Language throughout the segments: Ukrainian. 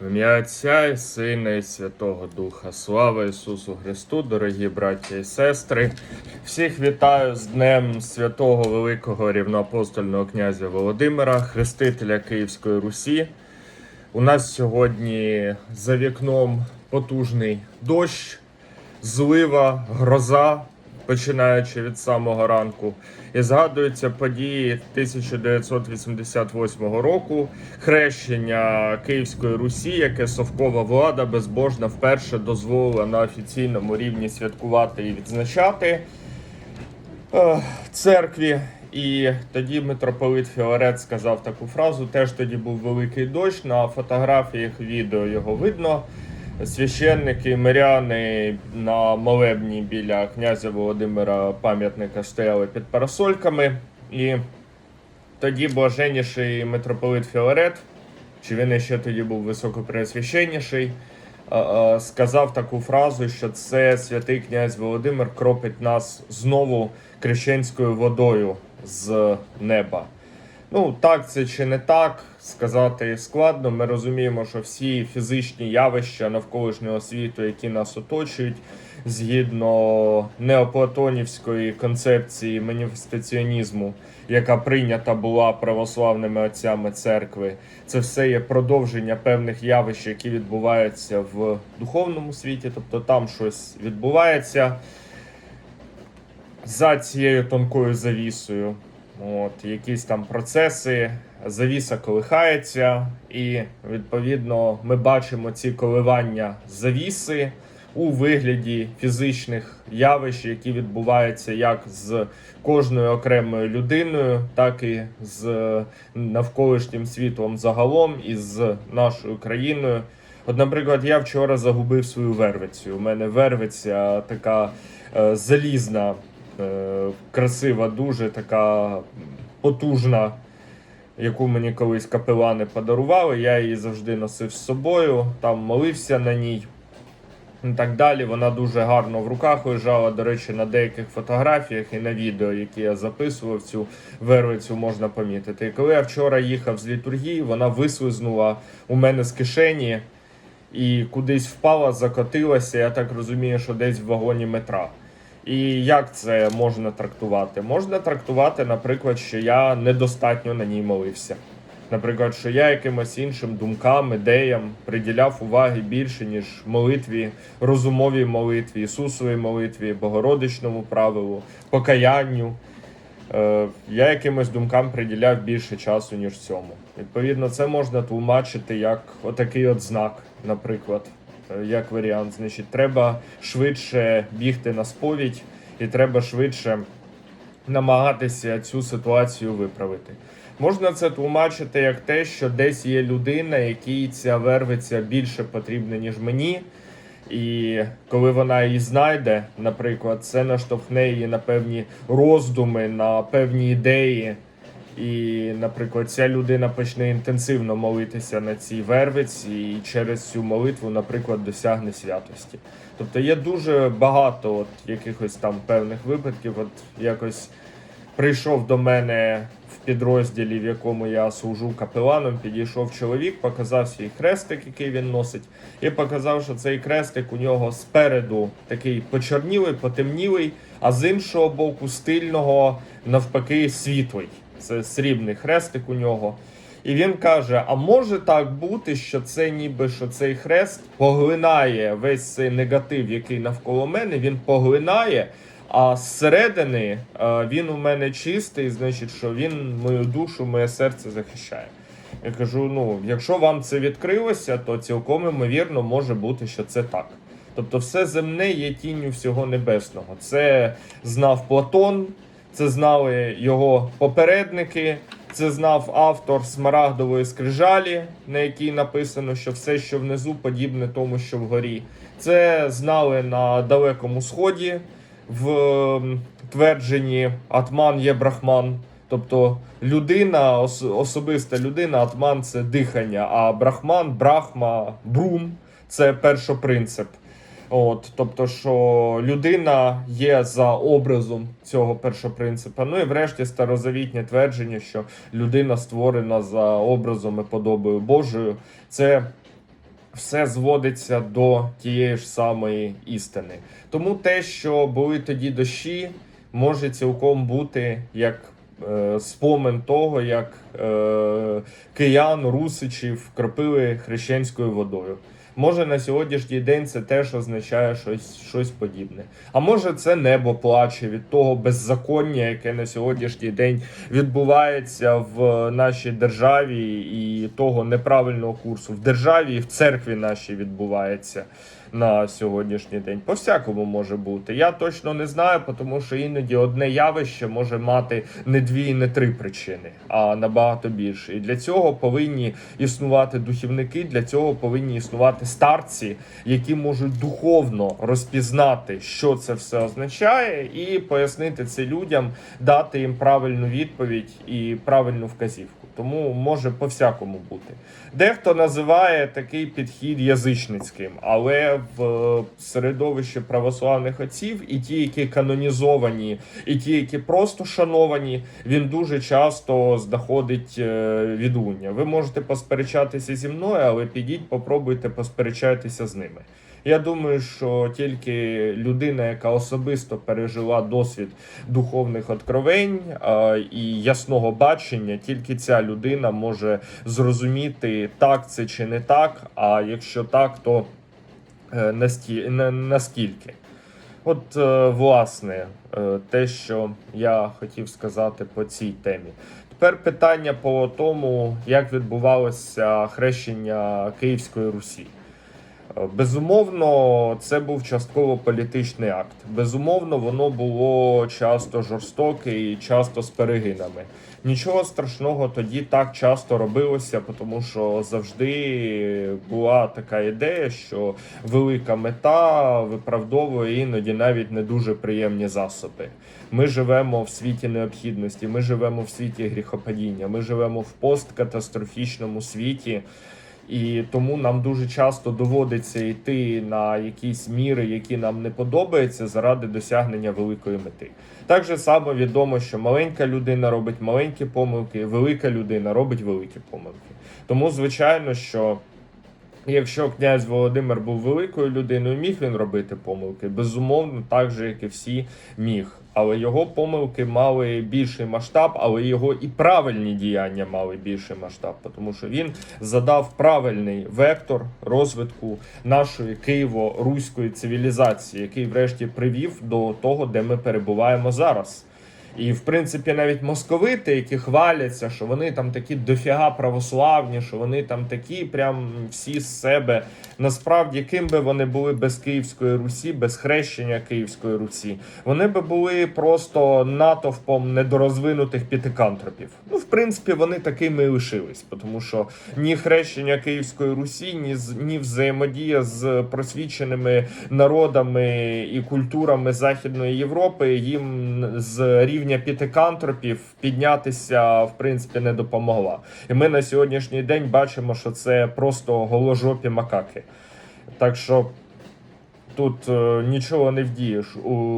В ім'я Отця і Сина і Святого Духа. Слава Ісусу Христу, дорогі браття і сестри. Всіх вітаю з Днем святого Великого рівноапостольного князя Володимира, хрестителя Київської Русі. У нас сьогодні за вікном потужний дощ, злива, гроза, починаючи від самого ранку. І згадуються події 1988 року, хрещення Київської Русі, яке совкова влада безбожна вперше дозволила на офіційному рівні святкувати і відзначати е, церкві. І тоді митрополит Філарет сказав таку фразу. Теж тоді був великий дощ. На фотографіях відео його видно. Священники, миряни на молебні біля князя Володимира пам'ятника стояли під парасольками. І тоді блаженніший митрополит Філарет, чи він ще тоді був високопреосвященніший, а, а, сказав таку фразу, що це святий князь Володимир кропить нас знову крещенською водою з неба. Ну, так це чи не так, сказати складно. Ми розуміємо, що всі фізичні явища навколишнього світу, які нас оточують, згідно неоплатонівської концепції маніфестаціонізму, яка прийнята була православними отцями церкви, це все є продовження певних явищ, які відбуваються в духовному світі, тобто там щось відбувається за цією тонкою завісою. От, якісь там процеси, завіса колихається, і відповідно ми бачимо ці коливання завіси у вигляді фізичних явищ, які відбуваються як з кожною окремою людиною, так і з навколишнім світом загалом, і з нашою країною. От, наприклад, я вчора загубив свою вервицю. У мене вервиця така е, залізна. Е, красива, дуже така потужна, яку мені колись капелани подарували. Я її завжди носив з собою, там молився на ній. І так далі. Вона дуже гарно в руках лежала. До речі, на деяких фотографіях і на відео, які я записував, цю вервицю можна помітити. І коли я вчора їхав з літургії, вона вислизнула у мене з кишені і кудись впала, закотилася. Я так розумію, що десь в вагоні метра. І як це можна трактувати? Можна трактувати, наприклад, що я недостатньо на ній молився. Наприклад, що я якимось іншим думкам, ідеям приділяв уваги більше, ніж молитві, розумовій молитві, Ісусовій молитві, Богородичному правилу, покаянню. Е, я якимось думкам приділяв більше часу, ніж цьому. Відповідно, це можна тлумачити як отакий от знак, наприклад як варіант. Значить, треба швидше бігти на сповідь, і треба швидше намагатися цю ситуацію виправити. Можна це тлумачити як те, що десь є людина, якій ця вервиця більше потрібна, ніж мені. І коли вона її знайде, наприклад, це наштовхне її на певні роздуми, на певні ідеї. І, наприклад, ця людина почне інтенсивно молитися на цій вервиці, і через цю молитву, наприклад, досягне святості. Тобто є дуже багато от якихось там певних випадків. От якось прийшов до мене в підрозділі, в якому я служу капеланом, підійшов чоловік, показав свій хрестик, який він носить, і показав, що цей хрестик у нього спереду такий почорнілий, потемнілий, а з іншого боку, стильного навпаки, світлий. Це срібний хрестик у нього. І він каже: а може так бути, що це ніби що цей хрест поглинає весь цей негатив, який навколо мене, він поглинає. А зсередини е, він у мене чистий, значить, що він мою душу, моє серце захищає. Я кажу: ну, якщо вам це відкрилося, то цілком ймовірно може бути, що це так. Тобто, все земне є тінню всього небесного. Це знав Платон. Це знали його попередники, це знав автор Смарагдової скрижалі, на якій написано, що все, що внизу, подібне тому, що вгорі. Це знали на Далекому Сході в твердженні Атман є брахман. Тобто людина, особиста людина, атман це дихання, а брахман, брахма, брум це першопринцип. От, Тобто, що людина є за образом цього першопринципа. Ну і врешті старозавітнє твердження, що людина створена за образом і подобою Божою. Це все зводиться до тієї ж самої істини. Тому те, що були тоді дощі, може цілком бути як е, спомин того, як е, киян, русичів кропили хрещенською водою. Може на сьогоднішній день це теж означає щось, щось подібне. А може це небо плаче від того беззаконня, яке на сьогоднішній день відбувається в нашій державі, і того неправильного курсу в державі і в церкві нашій відбувається на сьогоднішній день. По всякому може бути. Я точно не знаю, тому що іноді одне явище може мати не дві не три причини, а набагато більше. І для цього повинні існувати духівники, для цього повинні існувати старці, які можуть духовно розпізнати, що це все означає, і пояснити це людям, дати їм правильну відповідь і правильну вказівку. Тому може по всякому бути. Дехто називає такий підхід язичницьким, але в е, середовищі православних отців і ті, які канонізовані, і ті, які просто шановані, він дуже часто знаходить е, відлуння. Ви можете посперечатися зі мною, але підіть, попробуйте посперечатися з ними. Я думаю, що тільки людина, яка особисто пережила досвід духовних откровень а, і ясного бачення, тільки ця людина може зрозуміти, так це чи не так. А якщо так, то наскільки. От, е, власне, е, те, що я хотів сказати по цій темі. Тепер питання по тому, як відбувалося хрещення Київської Русі. Безумовно, це був частково політичний акт. Безумовно, воно було часто жорстоке і часто з перегинами. Нічого страшного тоді так часто робилося, тому що завжди була така ідея, що велика мета виправдовує іноді навіть не дуже приємні засоби. Ми живемо в світі необхідності, ми живемо в світі гріхопадіння, ми живемо в посткатастрофічному світі. І тому нам дуже часто доводиться йти на якісь міри, які нам не подобаються, заради досягнення великої мети. Так же само відомо, що маленька людина робить маленькі помилки, велика людина робить великі помилки. Тому, звичайно, що якщо князь Володимир був великою людиною, міг він робити помилки. Безумовно, так же, як і всі міг. Але його помилки мали більший масштаб, але його і правильні діяння мали більший масштаб, тому що він задав правильний вектор розвитку нашої києво-руської цивілізації, який, врешті, привів до того, де ми перебуваємо зараз. І в принципі навіть московити, які хваляться, що вони там такі дофіга православні, що вони там такі, прям всі з себе. Насправді, ким би вони були без Київської Русі, без хрещення Київської Русі, вони би були просто натовпом недорозвинутих п'ятикантропів. Ну, в принципі, вони такими і лишились, тому що ні хрещення Київської Русі, ні ні взаємодія з просвіченими народами і культурами Західної Європи їм з рівня п'ятикантропів піднятися в принципі не допомогла. І ми на сьогоднішній день бачимо, що це просто голожопі макаки. Так що. Тут е, нічого не вдієш.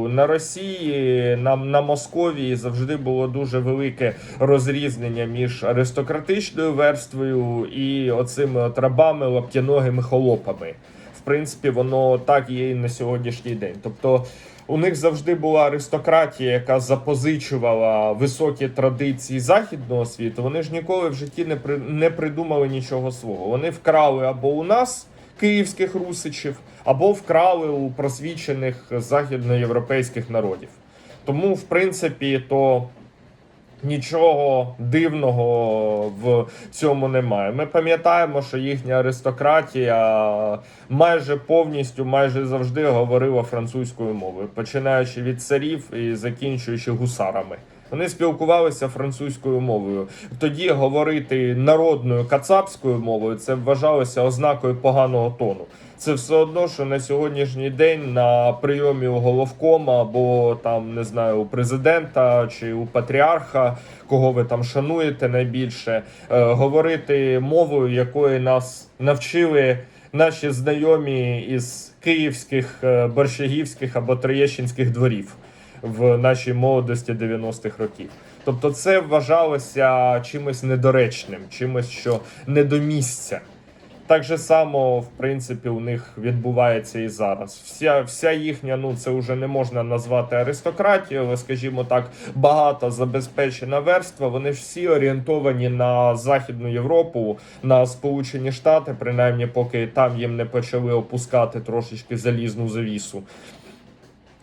На Росії, на, на Московії завжди було дуже велике розрізнення між аристократичною верствою і оцими от рабами, лаптяногими холопами. В принципі, воно так є і на сьогоднішній день. Тобто у них завжди була аристократія, яка запозичувала високі традиції західного світу. Вони ж ніколи в житті не при не придумали нічого свого. Вони вкрали або у нас київських русичів, або вкрали у просвічених західноєвропейських народів. Тому, в принципі, то нічого дивного в цьому немає. Ми пам'ятаємо, що їхня аристократія майже повністю, майже завжди говорила французькою мовою, починаючи від царів і закінчуючи гусарами. Вони спілкувалися французькою мовою. Тоді говорити народною кацапською мовою це вважалося ознакою поганого тону. Це все одно, що на сьогоднішній день на прийомі у головкома або там не знаю у президента чи у патріарха, кого ви там шануєте найбільше, е, говорити мовою, якої нас навчили наші знайомі із київських, е, борщагівських або троєщинських дворів в нашій молодості 90-х років. Тобто, це вважалося чимось недоречним, чимось, що не до місця. Так же само, в принципі, у них відбувається і зараз. Вся, вся їхня, ну це вже не можна назвати аристократією, але, скажімо так, багата забезпечена верства. Вони всі орієнтовані на Західну Європу, на Сполучені Штати, принаймні, поки там їм не почали опускати трошечки залізну завісу.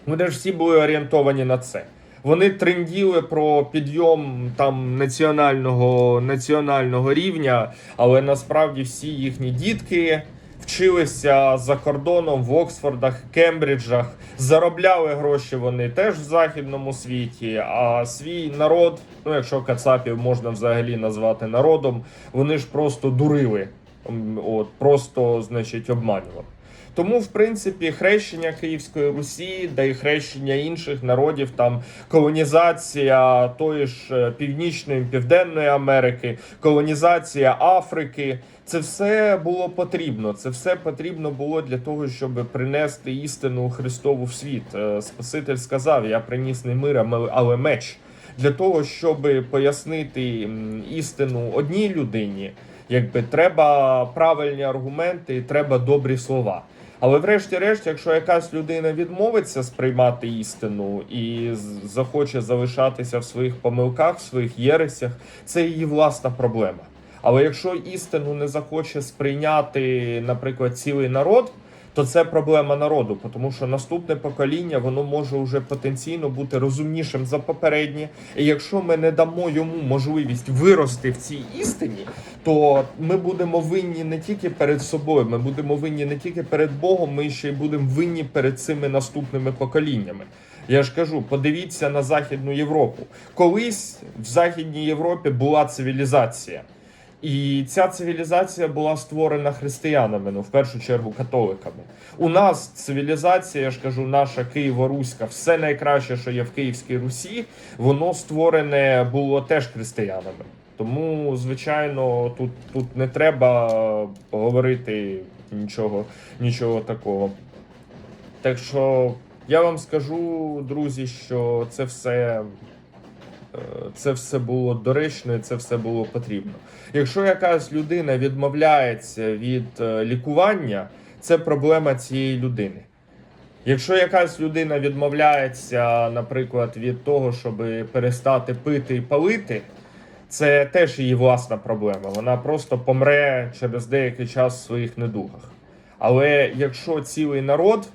Вони ж всі були орієнтовані на це. Вони тренділи про підйом там національного, національного рівня, але насправді всі їхні дітки вчилися за кордоном в Оксфордах, Кембриджах, заробляли гроші вони теж в західному світі. А свій народ, ну якщо Кацапів можна взагалі назвати народом, вони ж просто дурили, от просто значить обманювали. Тому, в принципі, хрещення Київської Русі, да й хрещення інших народів, там колонізація тої ж е, Північної Південної Америки, колонізація Африки. Це все було потрібно. Це все потрібно було для того, щоб принести істину Христову в світ. Е, Спаситель сказав: Я приніс не мир, але меч. Для того, щоб пояснити істину одній людині, якби треба правильні аргументи, і треба добрі слова. Але врешті-решт, якщо якась людина відмовиться сприймати істину і захоче залишатися в своїх помилках, в своїх єресях, це її власна проблема. Але якщо істину не захоче сприйняти, наприклад, цілий народ, то це проблема народу, тому що наступне покоління воно може вже потенційно бути розумнішим за попереднє. І якщо ми не дамо йому можливість вирости в цій істині, то ми будемо винні не тільки перед собою, ми будемо винні не тільки перед Богом, ми ще й будемо винні перед цими наступними поколіннями. Я ж кажу, подивіться на Західну Європу. Колись в Західній Європі була цивілізація. І ця цивілізація була створена християнами, ну в першу чергу католиками. У нас цивілізація, я ж кажу, наша Києво-Руська, все найкраще, що є в Київській Русі, воно створене було теж християнами. Тому, звичайно, тут, тут не треба говорити нічого, нічого такого. Так що я вам скажу, друзі, що це все е, це все було доречно, це все було потрібно. Якщо якась людина відмовляється від е, лікування, це проблема цієї людини. Якщо якась людина відмовляється, наприклад, від того, щоб перестати пити і палити, це теж її власна проблема. Вона просто помре через деякий час в своїх недугах. Але якщо цілий народ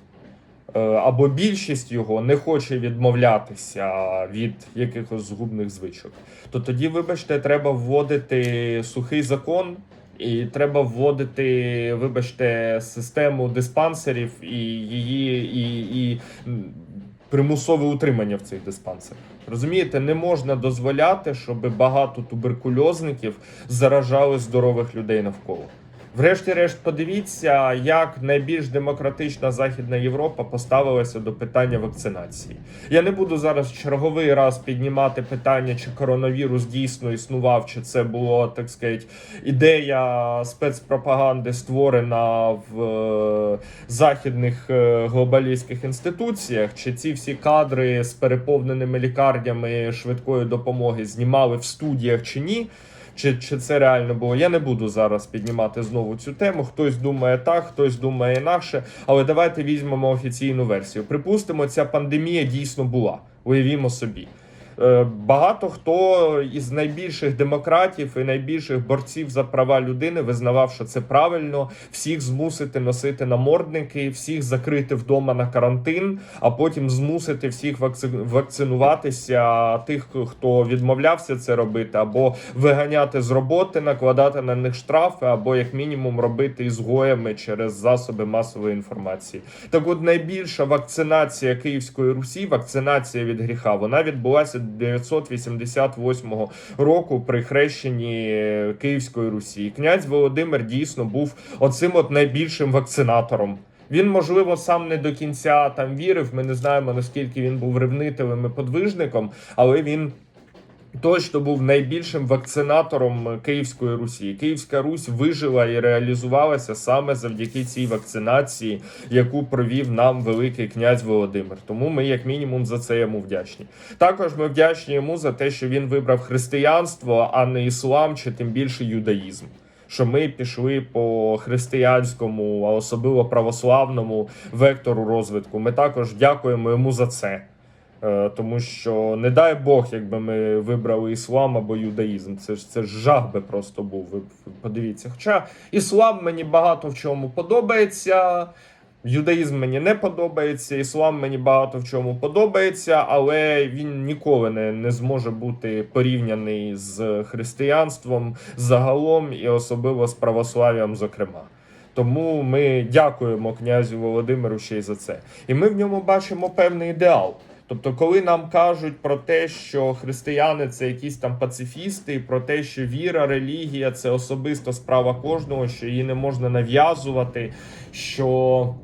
або більшість його не хоче відмовлятися від якихось згубних звичок, то тоді, вибачте, треба вводити сухий закон. І треба вводити, вибачте, систему диспансерів і її і, і примусове утримання в цих диспансерах. Розумієте, не можна дозволяти, щоб багато туберкульозників заражали здорових людей навколо. Врешті-решт, подивіться, як найбільш демократична Західна Європа поставилася до питання вакцинації. Я не буду зараз черговий раз піднімати питання, чи коронавірус дійсно існував, чи це було так сказати, ідея спецпропаганди створена в е, західних е, глобалістських інституціях, чи ці всі кадри з переповненими лікарнями швидкої допомоги знімали в студіях чи ні. Чи, чи це реально було? Я не буду зараз піднімати знову цю тему. Хтось думає так, хтось думає інакше. Але давайте візьмемо офіційну версію. Припустимо, ця пандемія дійсно була. Уявімо собі. Е, Багато хто із найбільших демократів і найбільших борців за права людини визнавав, що це правильно, всіх змусити носити намордники, всіх закрити вдома на карантин, а потім змусити всіх вакци- вакцинуватися, тих, хто відмовлявся це робити, або виганяти з роботи, накладати на них штрафи, або як мінімум робити ізгоями через засоби масової інформації. Так, от найбільша вакцинація Київської Русі, вакцинація від гріха, вона відбулася 988 року при хрещенні Київської Русі. Князь Володимир дійсно був оцим от найбільшим вакцинатором. Він, можливо, сам не до кінця там вірив. Ми не знаємо наскільки він був ревнителем і подвижником, але він. Точно був найбільшим вакцинатором Київської Русі. Київська Русь вижила і реалізувалася саме завдяки цій вакцинації, яку провів нам великий князь Володимир. Тому ми, як мінімум, за це йому вдячні. Також ми вдячні йому за те, що він вибрав християнство, а не іслам чи тим більше юдаїзм. що ми пішли по християнському, а особливо православному вектору розвитку. Ми також дякуємо йому за це. Е, Тому що не дай Бог, якби ми вибрали іслам або юдаїзм. Це ж це ж жах би просто був. Ви подивіться. Хоча іслам мені багато в чому подобається. Юдаїзм мені не подобається, іслам мені багато в чому подобається, але він ніколи не, не зможе бути порівняний з християнством загалом і особливо з православ'ям, зокрема. Тому ми дякуємо князю Володимиру ще й за це. І ми в ньому бачимо певний ідеал. Тобто, коли нам кажуть про те, що християни це якісь там пацифісти, про те, що віра, релігія це особиста справа кожного, що її не можна нав'язувати, що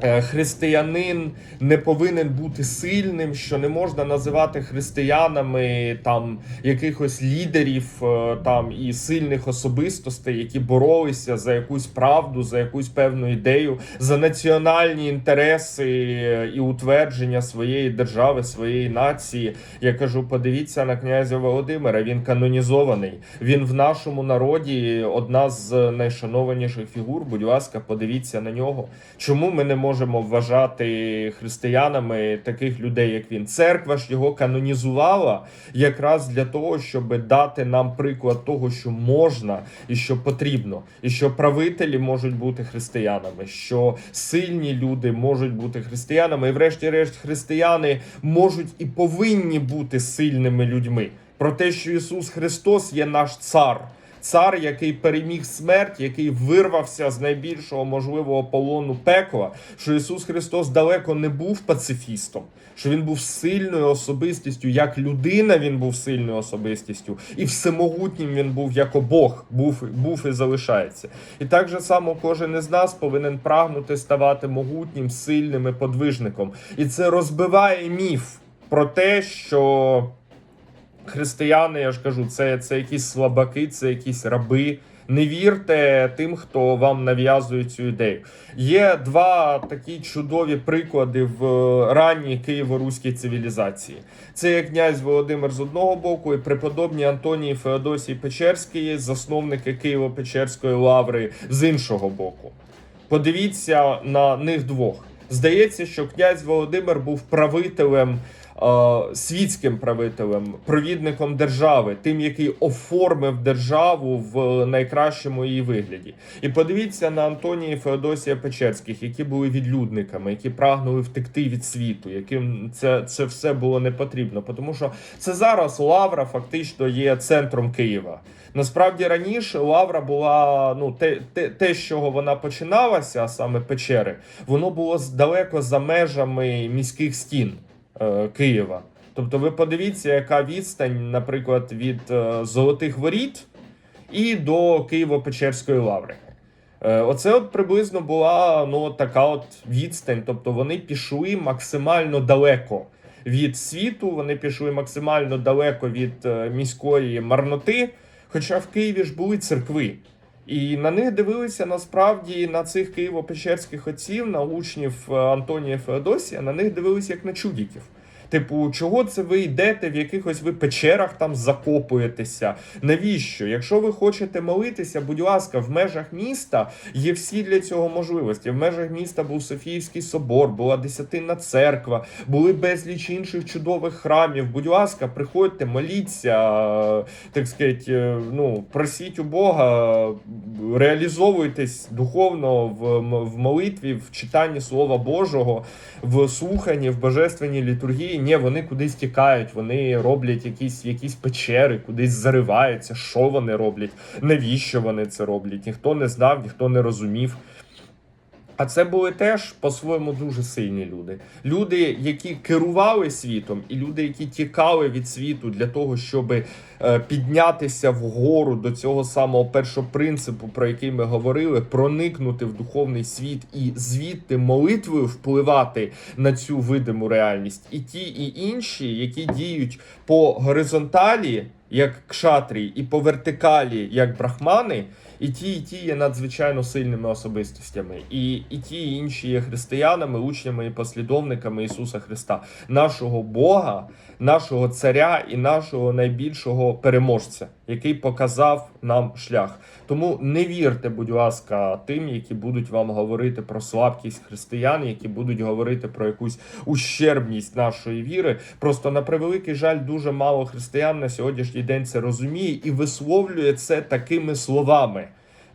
християнин не повинен бути сильним, що не можна називати християнами там якихось лідерів е, там і сильних особистостей, які боролися за якусь правду, за якусь певну ідею, за національні інтереси е, і утвердження своєї держави, своєї нації. Я кажу, подивіться на князя Володимира. Він канонізований. Він в нашому народі одна з найшанованіших фігур. Будь ласка, подивіться на нього. Чому ми не можемо вважати християнами таких людей, як він? Церква ж його канонізувала якраз для того, щоб дати нам приклад того, що можна і що потрібно, і що правителі можуть бути християнами, що сильні люди можуть бути християнами, і, врешті-решт, християни можуть і повинні бути сильними людьми. Про те, що Ісус Христос є наш цар. Цар, який переміг смерть, який вирвався з найбільшого можливого полону пекла, що Ісус Христос далеко не був пацифістом, що він був сильною особистістю, як людина він був сильною особистістю, і всемогутнім він був як Бог, був, був і залишається. І так же само кожен із нас повинен прагнути ставати могутнім, сильним і подвижником. І це розбиває міф про те, що християни, я ж кажу, це, це якісь слабаки, це якісь раби. Не вірте тим, хто вам нав'язує цю ідею. Є два такі чудові приклади в ранній києво-руській цивілізації. Це є князь Володимир з одного боку і преподобні Антоній Феодосій Печерський, засновники Києво-Печерської лаври з іншого боку. Подивіться на них двох. Здається, що князь Володимир був правителем е, світським правителем, провідником держави, тим, який оформив державу в найкращому її вигляді. І подивіться на Антонія і Феодосія Печерських, які були відлюдниками, які прагнули втекти від світу, яким це, це все було не потрібно. Тому що це зараз Лавра фактично є центром Києва. Насправді раніше Лавра була ну те, те, те, з чого вона починалася, а саме печери, воно було далеко за межами міських стін е, Києва. Тобто, ви подивіться, яка відстань, наприклад, від е, Золотих Воріт і до Києво-Печерської лаври. Е, Оце от приблизно була ну така от відстань. Тобто вони пішли максимально далеко від світу, вони пішли максимально далеко від міської марноти. Хоча в Києві ж були церкви. І на них дивилися насправді на цих києво-печерських отців, на учнів е, Антонія Феодосія, на них дивилися як на чудіків. Типу, чого це ви йдете в якихось ви печерах там закопуєтеся? Навіщо? Якщо ви хочете молитися, будь ласка, в межах міста є всі для цього можливості. В межах міста був Софіївський собор, була десятинна церква, були безліч інших чудових храмів. Будь ласка, приходьте, моліться, так сказать, е, ну, просіть у Бога, реалізовуйтесь духовно в, в молитві, в читанні Слова Божого, в слуханні, в божественній літургії. Ні, вони кудись тікають, вони роблять якісь, якісь печери, кудись зариваються. Що вони роблять? Навіщо вони це роблять? Ніхто не знав, ніхто не розумів. А це були теж по-своєму дуже сильні люди. Люди, які керували світом, і люди, які тікали від світу для того, щоб е, піднятися вгору до цього самого першого принципу, про який ми говорили, проникнути в духовний світ і звідти молитвою впливати на цю видиму реальність. І ті, і інші, які діють по горизонталі, як кшатрі, і по вертикалі, як брахмани. І ті, і ті є надзвичайно сильними особистостями, і, і ті, і інші є християнами, учнями і послідовниками Ісуса Христа, нашого Бога, нашого царя і нашого найбільшого переможця. Який показав нам шлях. Тому не вірте, будь ласка, тим, які будуть вам говорити про слабкість християн, які будуть говорити про якусь ущербність нашої віри. Просто на превеликий жаль, дуже мало християн на сьогоднішній день це розуміє і висловлює це такими словами.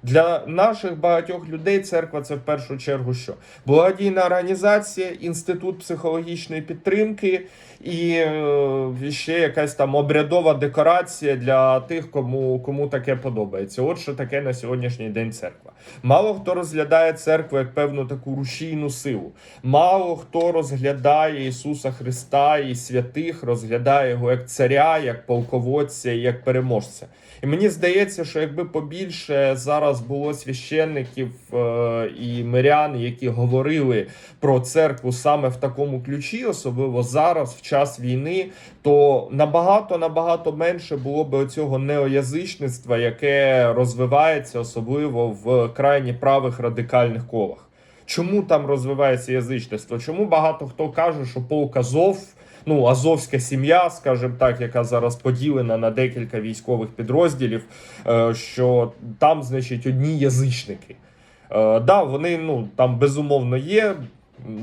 Для наших багатьох людей церква це в першу чергу що? Благодійна організація, інститут психологічної підтримки і е, ще якась там обрядова декорація для тих, кому, кому таке подобається. От що таке на сьогоднішній день церква. Мало хто розглядає церкву як певну таку рушійну силу. Мало хто розглядає Ісуса Христа і святих, розглядає його як царя, як полководця, як переможця. І мені здається, що якби побільше зараз було священників е, і мирян, які говорили про церкву саме в такому ключі, особливо зараз, в час війни, то набагато набагато менше було би оцього неоязичництва, яке розвивається особливо в крайні правих радикальних колах. Чому там розвивається язичництво? Чому багато хто каже, що полк Азов, ну азовська сім'я, скажімо так, яка зараз поділена на декілька військових підрозділів, е, що там, значить, одні язичники. Е, да, вони ну там безумовно є.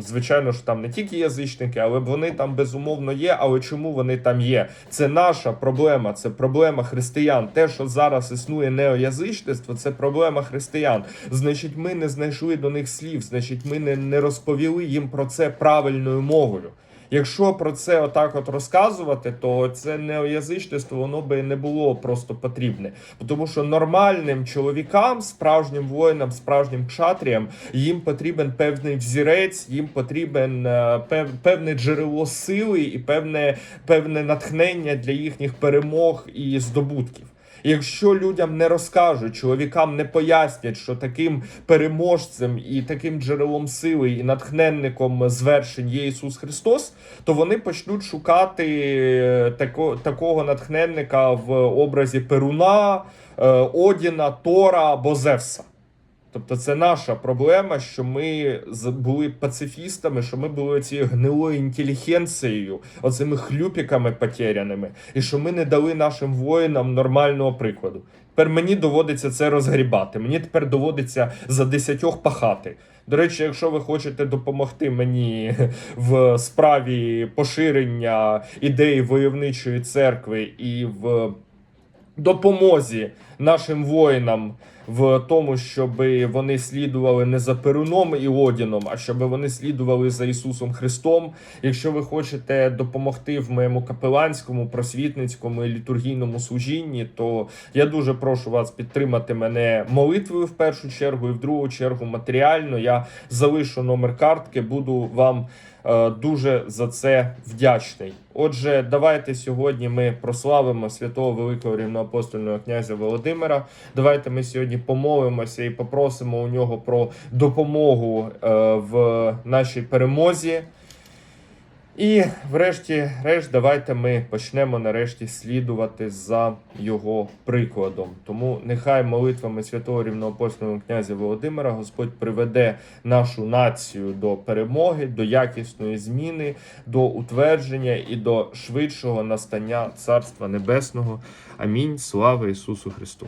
Звичайно ж, там не тільки язичники, але вони там безумовно є. Але чому вони там є? Це наша проблема, це проблема християн. Те, що зараз існує неоязичництво, це проблема християн. Значить, ми не знайшли до них слів, значить, ми не, не розповіли їм про це правильною мовою. Якщо про це отак от розказувати, то це неоязичництво воно би не було просто потрібне. Тому що нормальним чоловікам, справжнім воїнам, справжнім кшатріям, їм потрібен певний взірець, їм потрібен е, пев, певне джерело сили і певне, певне натхнення для їхніх перемог і здобутків. Якщо людям не розкажуть, чоловікам не пояснять, що таким переможцем і таким джерелом сили і натхненником звершень є Ісус Христос, то вони почнуть шукати е, тако, такого натхненника в образі Перуна, е, Одіна, Тора або Зевса. Тобто це наша проблема, що ми були пацифістами, що ми були цією гнилою інтелігенцією, оцими хлюпіками потеряними, і що ми не дали нашим воїнам нормального прикладу. Тепер мені доводиться це розгрібати. Мені тепер доводиться за десятьох пахати. До речі, якщо ви хочете допомогти мені в справі поширення ідеї войовничої церкви і в допомозі нашим воїнам в тому, щоб вони слідували не за Перуном і Одіном, а щоб вони слідували за Ісусом Христом. Якщо ви хочете допомогти в моєму капеланському, просвітницькому і літургійному служінні, то я дуже прошу вас підтримати мене молитвою в першу чергу, і в другу чергу матеріально. Я залишу номер картки, буду вам. Е, Дуже за це вдячний. Отже, давайте сьогодні ми прославимо святого великого рівноапостольного князя Володимира. Давайте ми сьогодні помолимося і попросимо у нього про допомогу е, в нашій перемозі. І, врешті, решт, давайте ми почнемо нарешті слідувати за його прикладом. Тому нехай молитвами святого рівноапостольного князя Володимира Господь приведе нашу націю до перемоги, до якісної зміни, до утвердження і до швидшого настання Царства Небесного. Амінь. Слава Ісусу Христу!